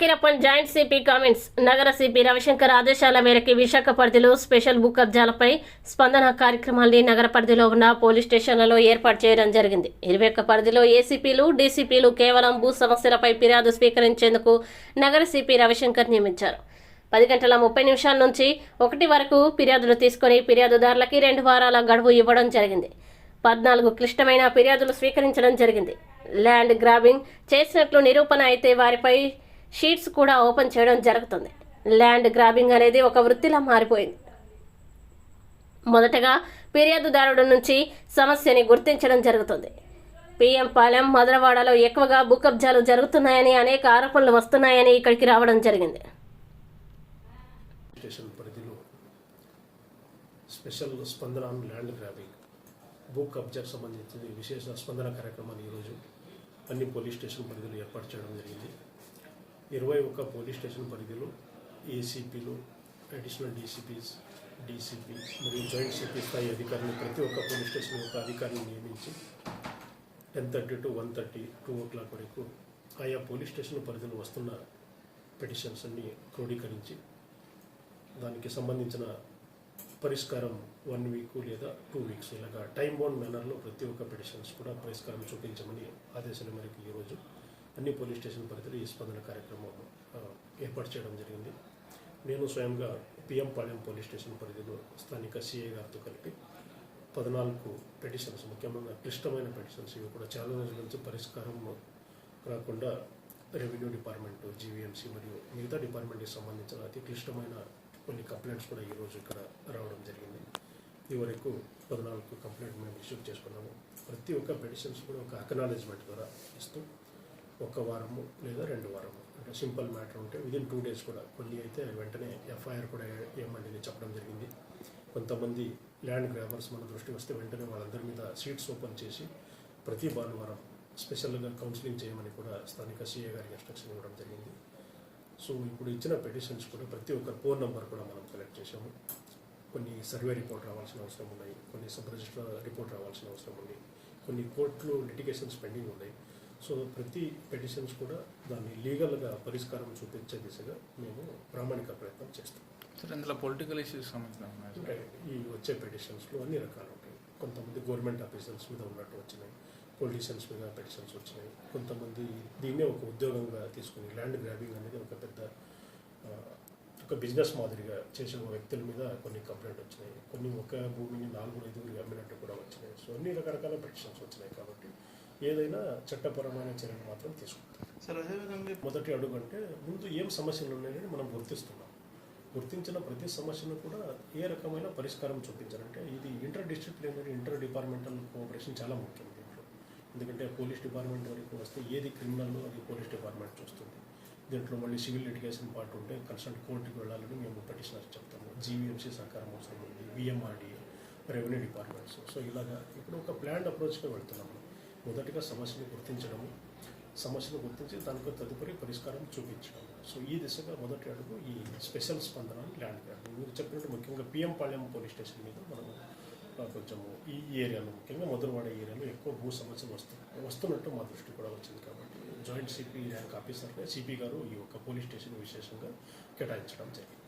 Veerappan joint CP comments. నగర CP Ravishankar ఆదేశాల మేరకు విశాఖ పరిధిలో స్పెషల్ బుక్ కబ్జాలపై స్పందన కార్యక్రమాల్ని నగర పరిధిలో ఉన్న పోలీస్ స్టేషన్లలో ఏర్పాటు చేయడం జరిగింది. ఇరవై ఒక్క పరిధిలో ఏసీపీలు డీసీపీలు కేవలం భూ సమస్యలపై ఫిర్యాదు స్వీకరించేందుకు నగర సిపి రవిశంకర్ నియమించారు. పది గంటల ముప్పై నిమిషాల నుంచి ఒకటి వరకు ఫిర్యాదులు తీసుకొని ఫిర్యాదుదారులకి రెండు వారాల గడువు ఇవ్వడం జరిగింది. పద్నాలుగు క్లిష్టమైన ఫిర్యాదులు స్వీకరించడం జరిగింది. ల్యాండ్ గ్రాబింగ్ చేసినట్లు నిరూపణ అయితే వారిపై షీట్స్ కూడా ఓపెన్ చేయడం జరుగుతుంది. ల్యాండ్ గ్రాబింగ్ అనేది ఒక వృత్తిలా మారిపోయింది. మొదటగా ఫిర్యాదుదారుడు నుంచి సమస్యని గుర్తించడం జరుగుతుంది. పిఎం పాలెం మధురవాడలో ఎక్కువగా భూ కబ్జాలు జరుగుతున్నాయని అనేక ఆరోపణలు వస్తున్నాయని ఇక్కడికి రావడం జరిగింది. పరిధిలో స్పెషల్ స్పందన ఆన్ ల్యాండ్ గ్రాబింగ్. భూ కబ్జాకు సంబంధించిన విశేష స్పందన కార్యక్రమాన్ని ఈరోజు అన్ని పోలీస్ స్టేషన్ పరిధిలో ఏర్పాటు చేయడం జరిగింది. ఇరవై ఒక్క పోలీస్ స్టేషన్ పరిధిలో ఏసీపీలు అడిషనల్ డీసీపీస్ డీసీపీ మరియు జాయింట్ సిపి స్థాయి అధికారులు ప్రతి ఒక్క పోలీస్ స్టేషన్ యొక్క అధికారిని నియమించి ten thirty to one thirty two o'clock వరకు ఆయా పోలీస్ స్టేషన్ పరిధిలో వస్తున్న పిటిషన్స్ అన్ని క్రోడీకరించి దానికి సంబంధించిన పరిష్కారం వన్ వీక్ లేదా టూ వీక్స్ ఇలాగా టైం బౌండ్ మేనర్లో ప్రతి ఒక్క పిటిషన్స్ కూడా పరిష్కారం చూపించమని ఆదేశాల మేరకు ఈరోజు అన్ని పోలీస్ స్టేషన్ పరిధిలో ఈ స్పందన కార్యక్రమం ఏర్పాటు చేయడం జరిగింది. నేను స్వయంగా పిఎం పాలెం పోలీస్ స్టేషన్ పరిధిలో స్థానిక సిఐ గారితో కలిపి పద్నాలుగు పిటిషన్స్ ముఖ్యంగా క్లిష్టమైన పిటిషన్స్ ఇవి కూడా చాలా రోజుల నుంచి పరిష్కారం రాకుండా రెవెన్యూ డిపార్ట్మెంట్ జీవీఎంసీ మరియు మిగతా డిపార్ట్మెంట్కి సంబంధించిన అతి క్లిష్టమైన కొన్ని కంప్లైంట్స్ కూడా ఈరోజు ఇక్కడ రావడం జరిగింది. ఇదివరకు పద్నాలుగు కంప్లైంట్ మేము ఇష్యూ చేసుకున్నాము. ప్రతి ఒక్క పిటిషన్స్ కూడా ఒక అకనాలజ్మెంట్ ద్వారా ఇస్తూ ఒక వారము లేదా రెండు వారము. అంటే సింపుల్ మ్యాటర్ ఉంటే విదిన్ టూ డేస్ కూడా. కొన్ని అయితే వెంటనే ఎఫ్ఐఆర్ కూడా ఏమండి చెప్పడం జరిగింది. కొంతమంది ల్యాండ్ గ్రామర్స్ మన దృష్టికి వస్తే వెంటనే వాళ్ళందరి మీద సీట్స్ ఓపెన్ చేసి ప్రతి భానువారం స్పెషల్గా కౌన్సిలింగ్ చేయమని కూడా స్థానిక సీఏ గారికి ఇన్స్ట్రక్షన్ ఇవ్వడం జరిగింది. సో ఇప్పుడు ఇచ్చిన పెటిషన్స్ కూడా ప్రతి ఒక్క ఫోన్ నెంబర్ కూడా మనం కలెక్ట్ చేసాము కొన్ని సర్వే రిపోర్ట్ రావాల్సిన అవసరం ఉన్నాయి. కొన్ని సబ్ రిజిస్టర్ రిపోర్ట్ రావాల్సిన అవసరం ఉంది. కొన్ని కోర్టులు లిటిగేషన్స్ పెండింగ్ ఉన్నాయి. సో ప్రతి పెటిషన్స్ కూడా దాన్ని లీగల్గా పరిష్కారం చూపించే దిశగా మేము ప్రామాణిక ప్రయత్నం చేస్తాం. సార్ ఇందులో పొలిటికల్ ఇష్యూస్ సంబంధించిన ఈ వచ్చే పెటిషన్స్లో అన్ని రకాలు ఉంటాయి. కొంతమంది గవర్నమెంట్ ఆఫీసర్స్ మీద ఉన్నట్టు వచ్చినాయి. పొలిటీషియన్స్ మీద పెటిషన్స్ వచ్చినాయి. కొంతమంది దీన్నే ఒక ఉద్యోగంగా తీసుకుని ల్యాండ్ గ్రాబింగ్ అనేది ఒక పెద్ద ఒక బిజినెస్ మాదిరిగా చేసే ఒక వ్యక్తుల మీద కొన్ని కంప్లైంట్ వచ్చినాయి. కొన్ని ఒక భూమిని నాలుగు ఐదుగురికి అమ్మినట్టు కూడా వచ్చినాయి. సో అన్ని రకరకాల పెటిషన్స్ వచ్చినాయి కాబట్టి ఏదైనా చట్టపరమైన చర్యలు మాత్రం తీసుకుంటాం. సార్ అదేవిధంగా మొదటి అడుగు అంటే ముందు ఏం సమస్యలు ఉన్నాయని మనం గుర్తిస్తున్నాం. గుర్తించిన ప్రతి సమస్యను కూడా ఏ రకమైన పరిష్కారం చూపించాలంటే ఇది inter disciplinary inter departmental cooperation చాలా ముఖ్యం దీంట్లో. ఎందుకంటే పోలీస్ డిపార్ట్మెంట్ వరకు వస్తే ఏది క్రిమినల్ అది పోలీస్ డిపార్ట్మెంట్ చూస్తుంది. దీంట్లో మళ్ళీ సివిల్ లిటిగేషన్ పార్ట్ ఉంటే కన్సల్ట్ కోర్టుకి వెళ్ళాలని మేము పిటిషనర్స్ చెప్తాము. జీవీఎంసీ సహకారం అవసరం ఉంది విఎంఆర్డి రెవెన్యూ డిపార్ట్మెంట్స్. సో ఇలాగా ఇప్పుడు ఒక ప్లాన్ అప్రోచ్గా వెళ్తున్నాము. మొదటిగా సమస్యను గుర్తించడము సమస్యను గుర్తించి దానికి తదుపరి పరిష్కారం చూపించడం సో ఈ దిశగా మొదటి అడుగు ఈ స్పెషల్ స్పందన ల్యాండ్ గ్రాబింగ్ మీరు చెప్పినట్టు ముఖ్యంగా పిఎం పాళ్యం పోలీస్ స్టేషన్ మీద మనము కొంచెము ఈ ఏరియాలో ముఖ్యంగా మధురవాడ ఏరియాలో ఎక్కువ భూ సమస్యలు వస్తున్నాయి వస్తున్నట్టు మా దృష్టి కూడా వచ్చింది కాబట్టి జాయింట్ సిపి ర్యాంక్ ఆఫీసర్గా సిపి గారు ఈ యొక్క పోలీస్ స్టేషన్ విశేషంగా కేటాయించడం జరిగింది.